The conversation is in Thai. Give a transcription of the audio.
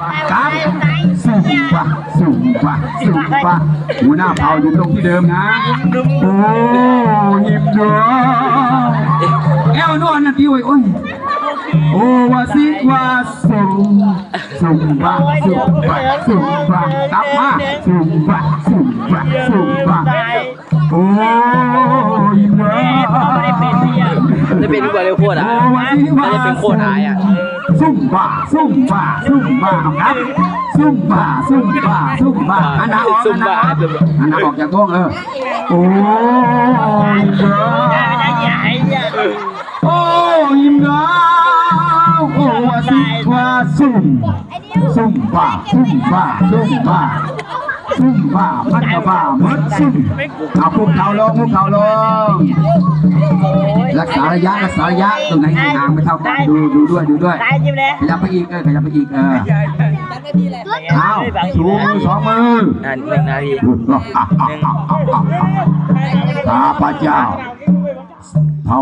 ครับสุ่มปะสุ่มปะสุ่มปะหัวหน้าเผ่าอยู่ตรงที่เดิมนะโอ้ยิ้มด้วยแอวนวลนะพี่โอ้ยโอ้ยโอ้วาสิวาสุ่มสุ่มปะสุ่มปะสุ่มปะกลับมาสุ่มปะสุ่มปะสุ่มปะโอ้ยิ้มด้วยจะ เป็นลูกบอลเร็วโคตรอะโอ้วาสิวาจะเป็นโคตรหายอะซุ่มบ้าซุ่มบ้าซุ่มบ้าครับซุ่มบ้าซุ่มบ้าซุ่มบ้าอันนั้นออกซุ่อัมนนั้นบ้าออกอันนั้นออกจากกล้องเออโอ้ยเด้อโอ้ยเด้อโอ้ว่าสิว่าซุ่มซุ่มบ้าซุ่มบ้าซุ่มบ้า ซุ่มบ้ามันก็บ้าหมดซุ่มเอาพวกเขาลงพวกเขาลงรักษาระยะรักษาระยะตรงไหนห่างไม่เท่ากันดูดูด้วยดูด้วยตายจิ้มเลยขยับไปอีกเออขยับไปอีกเออเอาชูมือสองมือนั่นหนึ่งนาทีข้าพเจ้าเท่า